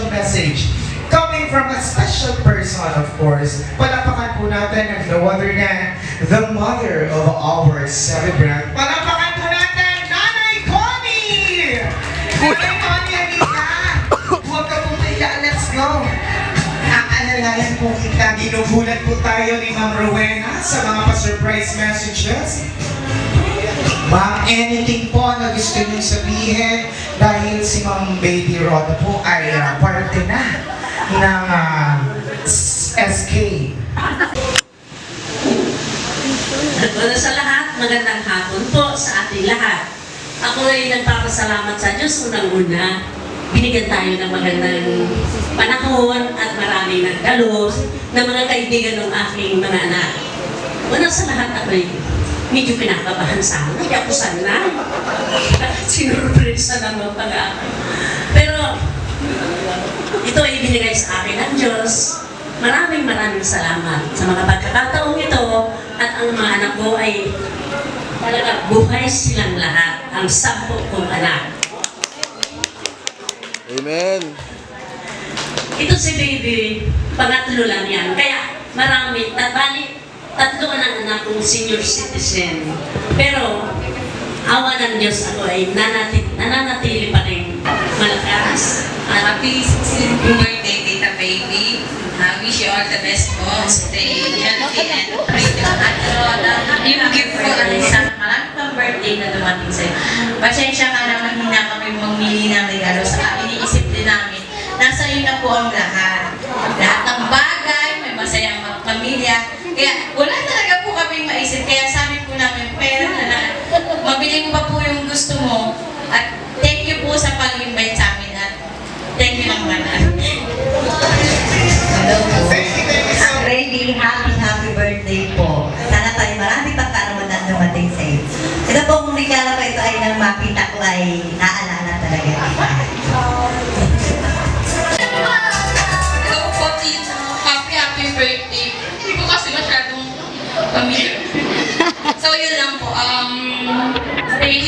special message coming from a special person, of course. Palapakan po natin ang no other than the mother of our celebrant. Palapakan po natin, Nanay Connie! Nanay Connie, halika! Huwag ka pong mahiya, let's go! Aalalayan po kita, ginugulat po tayo ni Ma'am Rowena sa mga pa-surprise messages. Ma'am, anything po na gusto niyong sabihin dahil si Ma'am Baby Roda po ay ah, parte na ng s- SK. Una sa lahat, magandang hapon po sa ating lahat. Ako ay nagpapasalamat sa Diyos unang-una. Binigyan tayo ng magandang panahon at maraming nagdalos na mga kaibigan ng aking mga anak. Una sa lahat, ako ay medyo pinakabahan sana. Kaya ako sana. Sinurpresa naman pala ako. Pero ito ay binigay sa akin ng Diyos. Maraming maraming salamat sa mga pagkakataong ito at ang mga anak ko ay talaga buhay silang lahat, ang sampu kong anak. Amen. Ito si baby, pangatlo lang yan. Kaya marami, tatbali, tatlo ang anak kong senior citizen. Pero awa ng Diyos ako ay nanati, nananatili pa rin malakas. At Happy 16th birthday, Tita Baby. I wish you all the best po. Stay healthy and pray to God. Yung gift ko ay isang maraming pang birthday na dumating sa'yo. Pasensya ka na mahina kami mamili ng regalo sa amin. Iniisip din namin. Nasa iyo na po ang lahat. Lahat ng mga pamilya. Kaya wala talaga po kaming maisip. Kaya sabi po namin, pera na lang. Mabili mo pa po yung gusto mo. At thank you po sa pag-invite sa amin. At thank you lang naman. Hello po. Really happy, happy birthday po. Sana tayo marami pang karamadan dumating sa iyo. Ito pong regalo ko ito ay nang makita ko ay naalala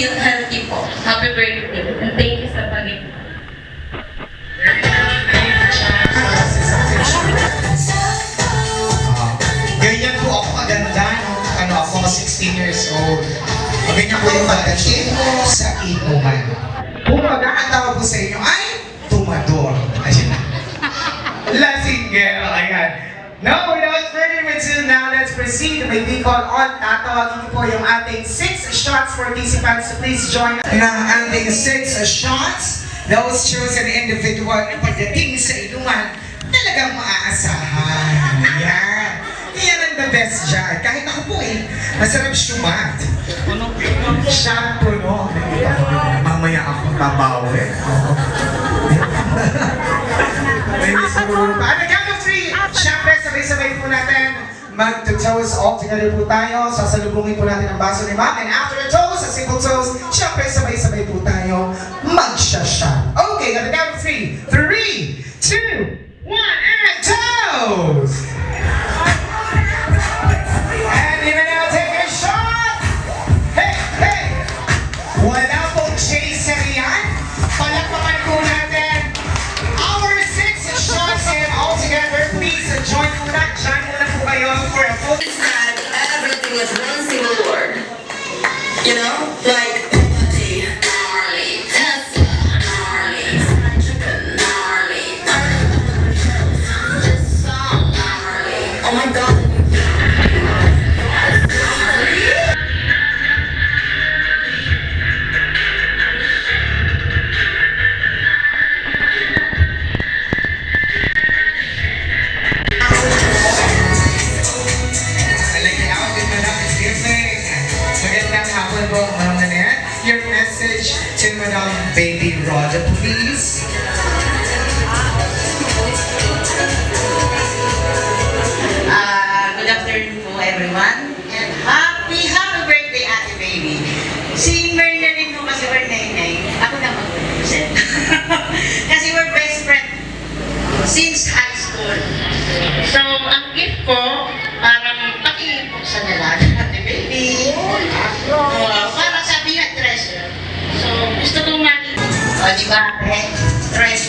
stay healthy po. Happy birthday. And thank you sa pag Ganyan po ako kaganda nung ano ako 16 years old. Ganyan po yung pagdating ko sa inuman. Kung ang tawag ko sa inyo ay tumador. Ayun na. Lasing girl. Ayan. Now, without further ado, now let's proceed. May we call on. Tatawagin ko po yung ating six shots participants. So please join ng ating six shots. Those chosen individual na pagdating sa inuman, talagang maaasahan. Ayan. Yan ang the best dyan. Kahit ako po eh, masarap shumat. Shot puno. Mamaya ako babawi. May misururo pa. Ano, count of three. Siyempre, sabay-sabay po natin mag-toast all together po tayo. Sasalubungin po natin ang baso ni Ma'am. And after a toast, a simple toast, siyempre, sabay-sabay po tayo mag-shot. Okay, on the count three. Three, two,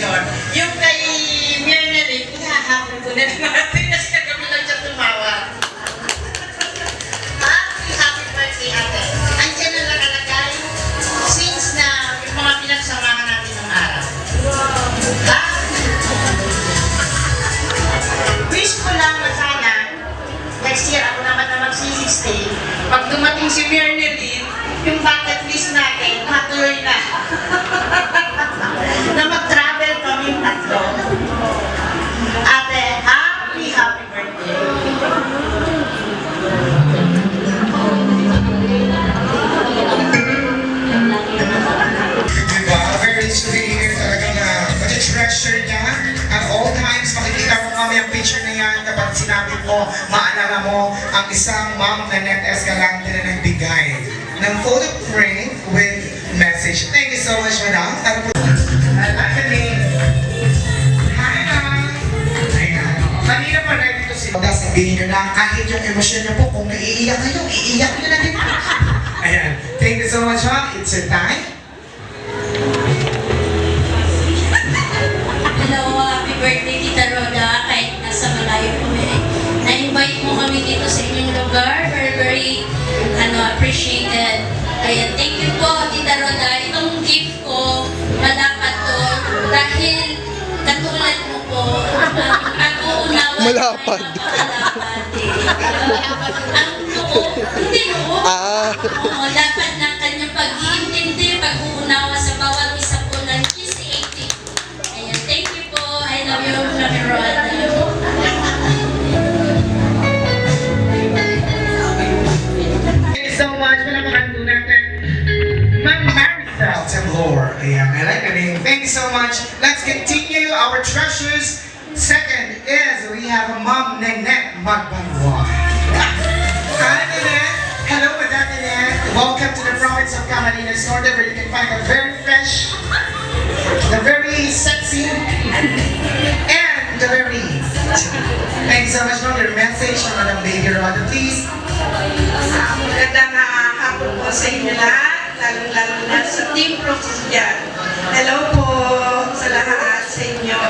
Treasure. Yung kay Marilyn, hinahapon ko na naman. Kasi kagabi lang siya tumawa. Happy, happy birthday, ate. Andiyan na nakalagay since na yung mga pinagsamahan natin ng araw. Ha? Wish ko lang na sana, next year ako naman na magsi-60. Pag dumating si Mernelin, yung bucket list natin, matuloy na. na photo frame with message. Thank you so much, madam. Ano po? Anthony. Hi, ma'am. Ayan. Kanina pa ready to si Tapos sabihin nyo na kahit yung emosyon niyo po, kung naiiyak kayo, iiyak nyo na din. Ayan. Thank you so much, ma'am. It's your time. Kaya thank you po, Tita Roda. Itong gift ko, malapat to. Dahil katulad mo po, ang pag-uunawa Malapad. Malapad. Ang noo, hindi noo. Ah. Oo, dapat Ayan, I name. Thank you so much. Let's continue our treasures. Second is we have a mom, Nanette Magbanwa. Hi, Nanette. Hello, Madam Nanette. Welcome to the province of Camarines Norte where you can find a very fresh, the very sexy, and the very Thank you so much, for Your message Madam Baby Roda, please. Magandang ah, hapon po sa inyo lahat, lalong-lalo na sa Team Process dyan. Hello po sa lahat sa inyo.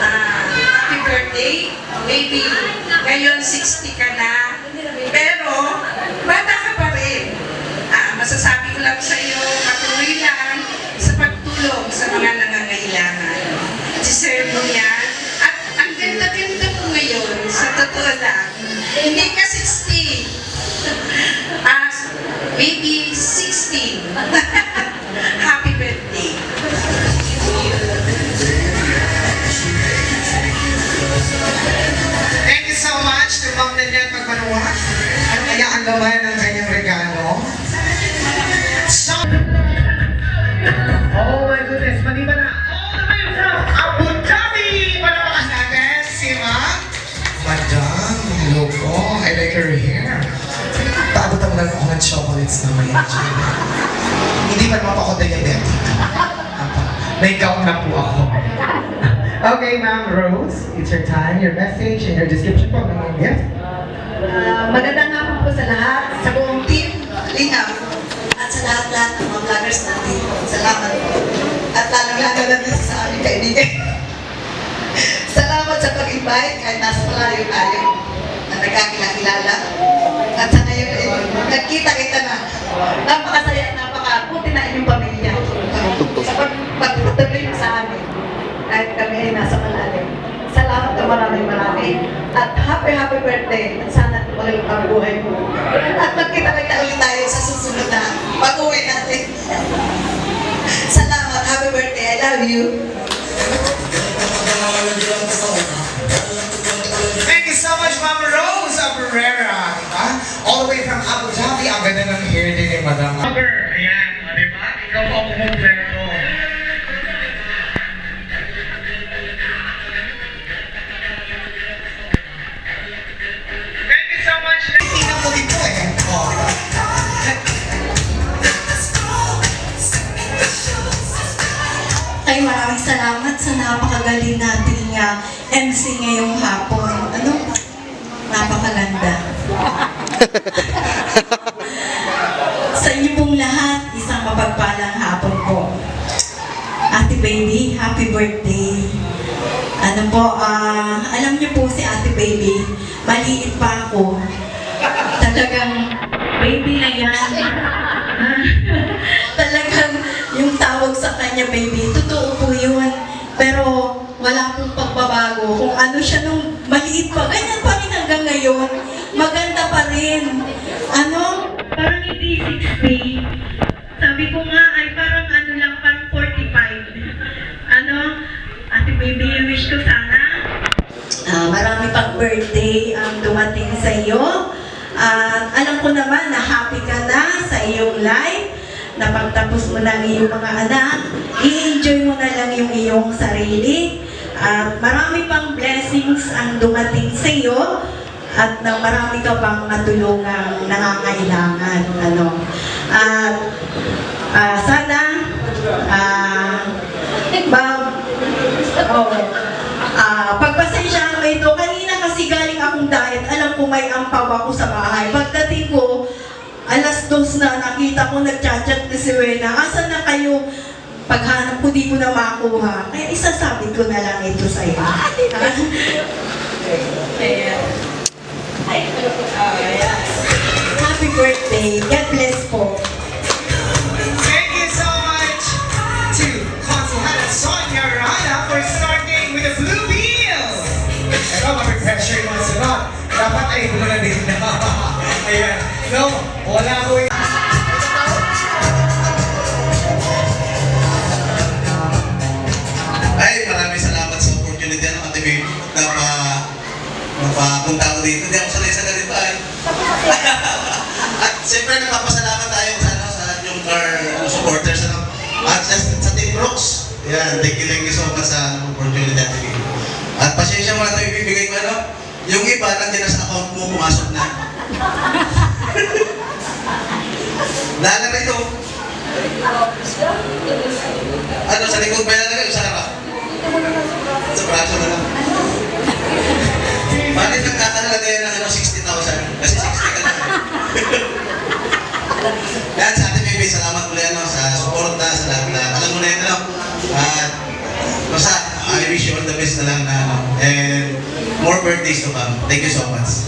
Ah, happy birthday, baby. Ngayon 60 ka na, Ng chocolates na may Hindi pa naman ako diabetic. May gout na po ako. Okay, Ma'am Rose, it's your time, your message, and your description po ng mga gift. Ah, magandang hapon po sa lahat, sa buong team, Lingap, at sa lahat-lahat ng mga vloggers natin. Salamat po. At lalong-lalo na din sa aming kaibigan. Salamat sa pag-invite kahit nasa malayo tayo na nagkakilala. Ay nagkita-kita na. Napakasaya napakabuti na inyong pamilya. Sa pag- pagtutuloy sa amin. Kahit kami ay nasa malalim. Salamat na maraming marami. At happy, happy birthday. At sana tumagal ang buhay mo. At magkita-kita ulit tayo sa susunod na pag-uwi natin. Salamat. Happy birthday. I love you. talagang... Ayan, o diba? Ikaw. Thank you so much. Sino po dito eh? Ay, maraming salamat sa napakagaling nating uh, MC ngayong hapon. Ano? Napakaganda. birthday. Ano po, ah, alam niyo po si Ate Baby, maliit pa ako. Talagang baby na yan. Talagang yung tawag sa kanya baby, totoo po yun. Pero wala pong pagbabago. Kung ano siya nung maliit pa, ganyan pa rin hanggang ngayon. Maganda pa rin. Ano? Parang hindi 60. Birthday ang dumating sa iyo. At alam ko naman na happy ka na sa iyong life. Napagtapos mo na ang iyong mga anak. I-enjoy mo na lang yung iyong sarili. At marami pang blessings ang dumating sa iyo. At na marami ka pang matulungang nangangailangan. Ano. At ah, sana ah, ba, oh, Ah, pagpasensyahan mo ito, kanina kasi galing akong diet, alam ko may ampaw ako sa bahay. Pagdating ko, alas dos na, nakita ko nagchat-chat ni si Wena, asan na kayo? Paghanap ko, di ko na makuha. Kaya isasabi ko na lang ito sa iyo. Happy birthday. God bless po. Ito, mapipressure yung mga sunod. Dapat ay blue na din na. Ayan. No, wala ko yung... Ay, maraming salamat sa opportunity ano, Ate Babe, na pa ako dito. Hindi ako sanay sa ganito ay. At siyempre nagpapasalamat tayo sa ano, sa yung car ano, supporters ano. At sa, sa Team Brooks. Yan, thank you, thank you so much sa ano, opportunity Babe. At pasensya mo na ito ibibigay ko ano. Yung iba nandiyan na sa account mo, pumasok na. Lala na ito. Ano, sa likod ba yan? Sa harap? Sa braso na lang. Bakit nagkakalala more birthdays to come. Thank you so much.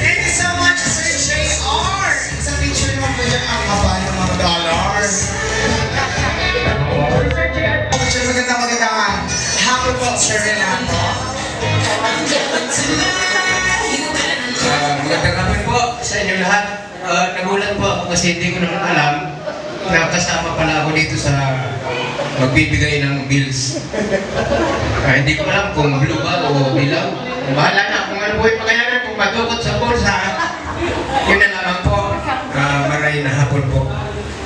Thank you so much, Sir J.R. Sa picture mo po dyan ang haba ng mga dollars. Sir J.R. Sir, maganda maganda ka. Happy po, Sir Renato. Ah, magandang hapon po sa inyo lahat. Ah, nagulat po ako kasi hindi ko naman alam na kasama pala ako dito sa magbibigay ng bills. Ah, hindi ko alam kung blue ba o dilaw. Bahala na kung ano po yung pakayanan kung matukot sa bulsa. Yun na lamang po. Ah, maray na hapon po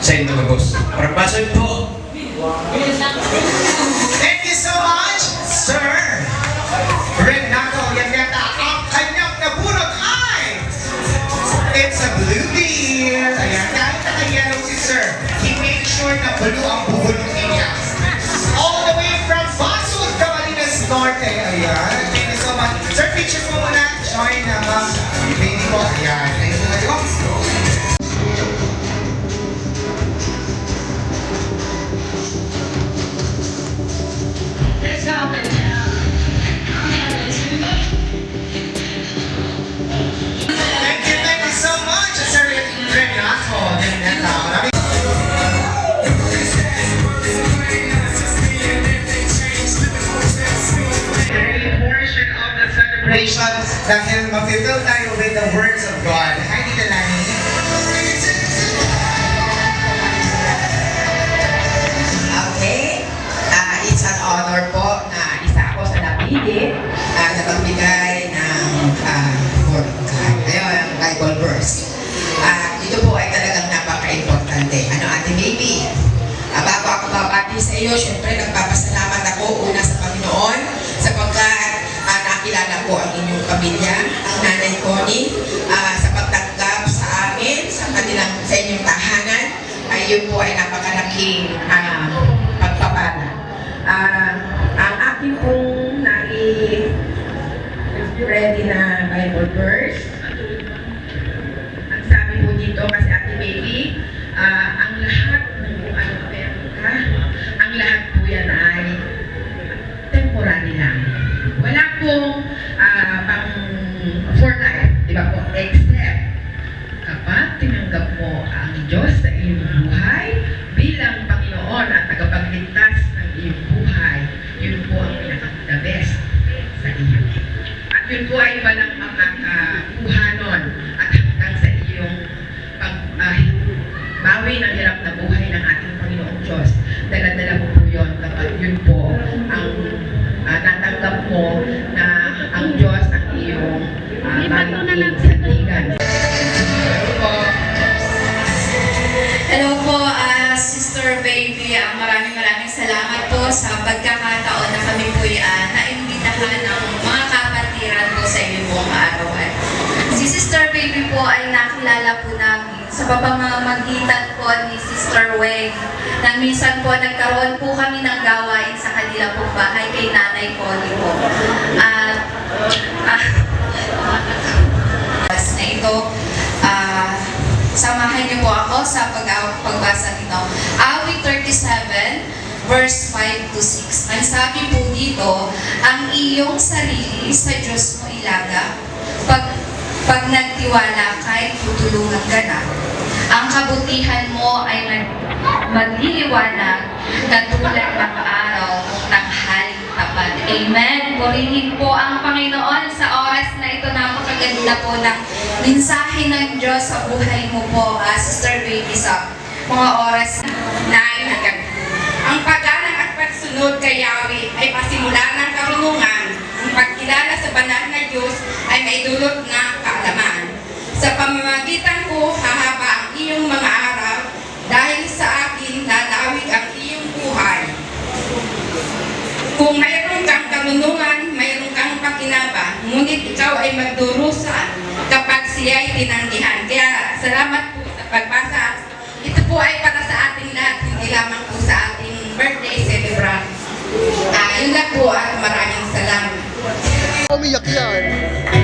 sa inyo mga boss. Parabason po. Thank you so much, Sir Renato Yaneta. Ang kanyang nabunot ay It's a blue beer. Ayan, kahit naka-yellow si Sir, he made sure na blue ang buhulutin Ayan, thank you so much. Sir, picture mo muna. Join na ma'am. Ayan, thank you so much. Dahil mapifill tayo with the words of God. Hi, Tita Lani. Okay. Ah, it's an honor po na isa ako sa napili at napagbigay ng uh, ayun, Bible verse. At ito po ay talagang napaka-importante. Ano, Ate Baby? Uh, bago ako babati sa iyo, syempre nagpapasalamat ako una po ang inyong pamilya, ang nanay ko Connie, uh, ah, sa pagtanggap sa amin, sa kanilang sa inyong tahanan, ay yun po ay napakalaking uh, pagpapala. Uh, ang aking pong nai ready na Bible verse bawi ng hirap na buhay ng ating Panginoong Diyos. Dala-dala mo po yun kapag yun po sa papamamagitan po ni Sister Weng na minsan po nagkaroon po kami ng gawain sa kanila pong bahay kay Nanay Connie po. At ah, na ito, ah, samahan niyo po ako sa pag pagbasa nito. Awit 37, verse 5 to 6. Ang sabi po dito, ang iyong sarili sa Diyos mo ilaga, pag, pag nagtiwala kay tutulungan ka na. Ang kabutihan mo ay mag, magliliwanag katulad ng araw ng tanghaling tapat. Amen. Purihin po ang Panginoon sa oras na ito. Napakaganda po ng mensahe ng Diyos sa buhay mo po, ah, Sister Baby, sa mga oras na hanggang. Ang paggalang at pagsunod kay Yahweh ay pasimula ng karunungan. Ang pagkilala sa banal na Diyos ay may dulot na kaalaman. Sa pamamagitan ko, hahaba iyong mga araw dahil sa akin lalawig ang iyong buhay. Kung mayroon kang karunungan, mayroon kang pakinaba, ngunit ikaw ay magdurusa kapag siya ay tinanggihan. Kaya salamat po sa pagbasa. Ito po ay para sa ating lahat, hindi lamang po sa ating birthday celebrant. Ah, yun lang po at maraming salamat. Umiyak yan.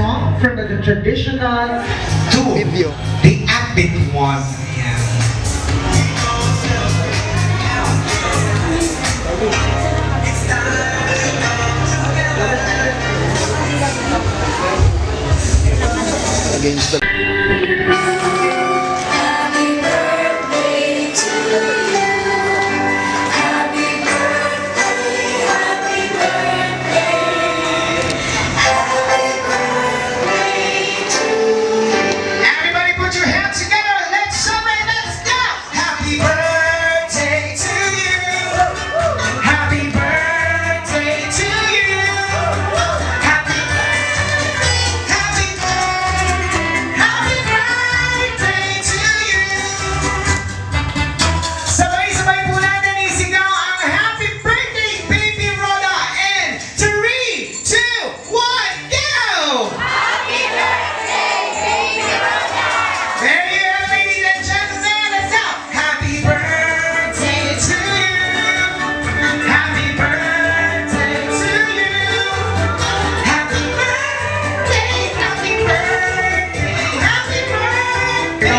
Song from the traditional to the upbeat one. Ayan. Everybody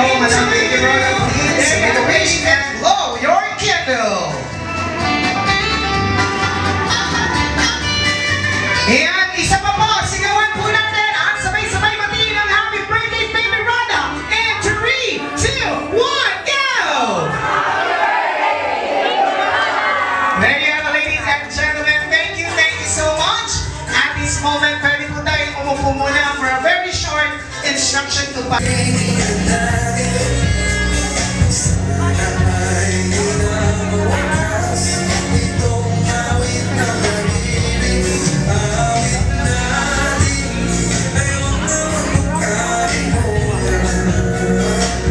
please make and blow your candle. Sabay-sabay happy birthday, baby. And 3, 2, 1, go! There you have it, ladies and gentlemen. Thank you, thank you so much. At this moment, pwede po tayong umupo muna for a very short instruction to pa.